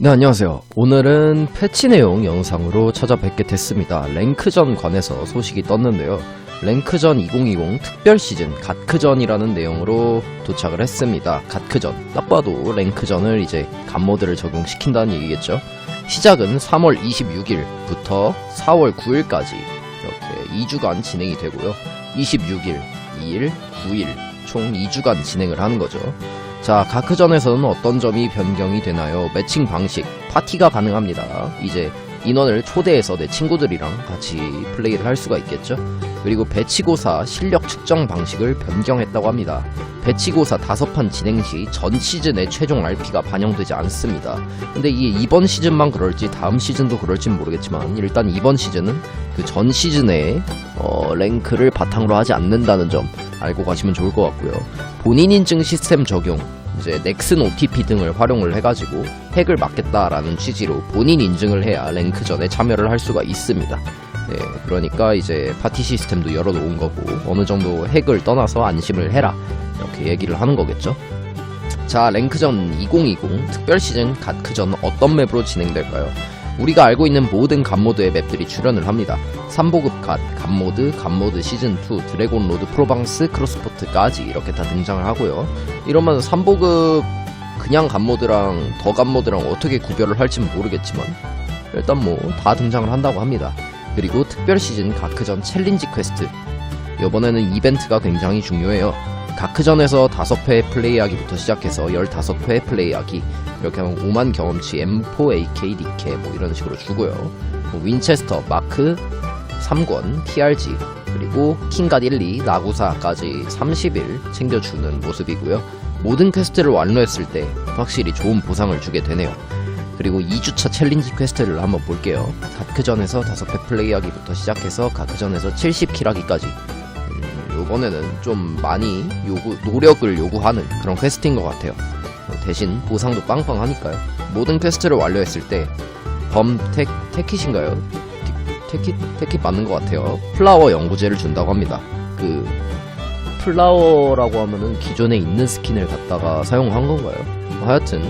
네, 안녕하세요. 오늘은 패치 내용 영상으로 찾아뵙게 됐습니다. 랭크전 관해서 소식이 떴는데요. 랭크전 2020 특별 시즌 갓크전이라는 내용으로 도착을 했습니다. 갓크전. 딱 봐도 랭크전을 이제 간모드를 적용시킨다는 얘기겠죠. 시작은 3월 26일부터 4월 9일까지 이렇게 2주간 진행이 되고요. 26일, 2일, 9일 총 2주간 진행을 하는 거죠. 자, 가크전에서는 어떤 점이 변경이 되나요? 매칭 방식, 파티가 가능합니다. 이제 인원을 초대해서 내 친구들이랑 같이 플레이를 할 수가 있겠죠? 그리고 배치고사 실력 측정 방식을 변경했다고 합니다. 배치고사 다섯 판 진행 시 전 시즌의 최종 RP가 반영되지 않습니다. 근데 이게 이번 시즌만 그럴지 다음 시즌도 그럴진 모르겠지만 일단 이번 시즌은 그 전 시즌의 어, 랭크를 바탕으로 하지 않는다는 점 알고 가시면 좋을 것 같고요. 본인 인증 시스템 적용, 이제 넥슨 OTP 등을 활용을 해가지고 핵을 막겠다라는 취지로 본인 인증을 해야 랭크전에 참여를 할 수가 있습니다. 네, 그러니까 이제 파티 시스템도 열어놓은 거고 어느 정도 핵을 떠나서 안심을 해라 이렇게 얘기를 하는 거겠죠. 자, 랭크전 2020 특별 시즌 갓크전 어떤 맵으로 진행될까요? 우리가 알고 있는 모든 갓모드의 맵들이 출연을 합니다. 3보급 갓, 갓모드, 갓모드 시즌2, 드래곤 로드, 프로방스, 크로스포트까지 이렇게 다 등장을 하고요. 이러면 3보급 그냥 갓모드랑 더 갓모드랑 어떻게 구별을 할지는 모르겠지만 일단 뭐 다 등장을 한다고 합니다. 그리고 특별 시즌 가크전 챌린지 퀘스트 이번에는 이벤트가 굉장히 중요해요. 가크전에서 5회 플레이하기부터 시작해서 15회 플레이하기 이렇게 하면 5만 경험치 M4, AK, 니케 뭐 이런 식으로 주고요. 뭐 윈체스터, 마크, 3권, TRG 그리고 킹갓 1, 2, 나구사까지 30일 챙겨주는 모습이고요. 모든 퀘스트를 완료했을 때 확실히 좋은 보상을 주게 되네요. 그리고 2주차 챌린지 퀘스트를 한번 볼게요. 가크전에서 5회 플레이하기부터 시작해서 가크전에서 70킬 하기까지 음, 요번에는 좀 많이 요구, 노력을 요구하는 그런 퀘스트인 것 같아요. 대신 보상도 빵빵하니까요. 모든 퀘스트를 완료했을 때범 테, 테킷인가요? 테킷 테킷 맞는 것 같아요. 플라워 연구제를 준다고 합니다. 그 플라워라고 하면은 기존에 있는 스킨을 갖다가 사용한 건가요? 하여튼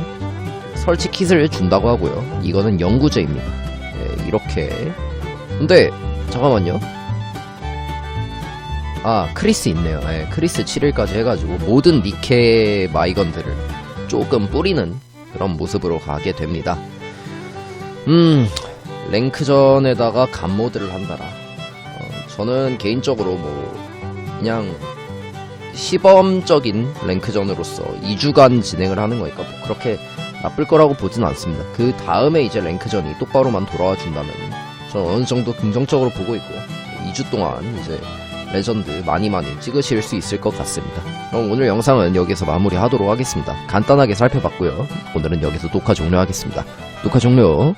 설치 킷을 준다고 하고요. 이거는 연구제입니다. 네, 이렇게. 근데 잠깐만요. 아 크리스 있네요. 네, 크리스 7일까지 해가지고 모든 니케 마이건들을 조금 뿌리는 그런 모습으로 가게 됩니다. 음 랭크전에다가 간모드를 한다라. 어, 저는 개인적으로 뭐 그냥 시범적인 랭크전으로서 2주간 진행을 하는 거니까 뭐 그렇게 나쁠 거라고 보진 않습니다. 그 다음에 이제 랭크전이 똑바로만 돌아와 준다면 저는 어느 정도 긍정적으로 보고 있고요. 2주 동안 이제 레전드 많이 많이 찍으실 수 있을 것 같습니다. 그럼 오늘 영상은 여기서 마무리하도록 하겠습니다. 간단하게 살펴봤고요. 오늘은 여기서 녹화 종료하겠습니다. 녹화 종료.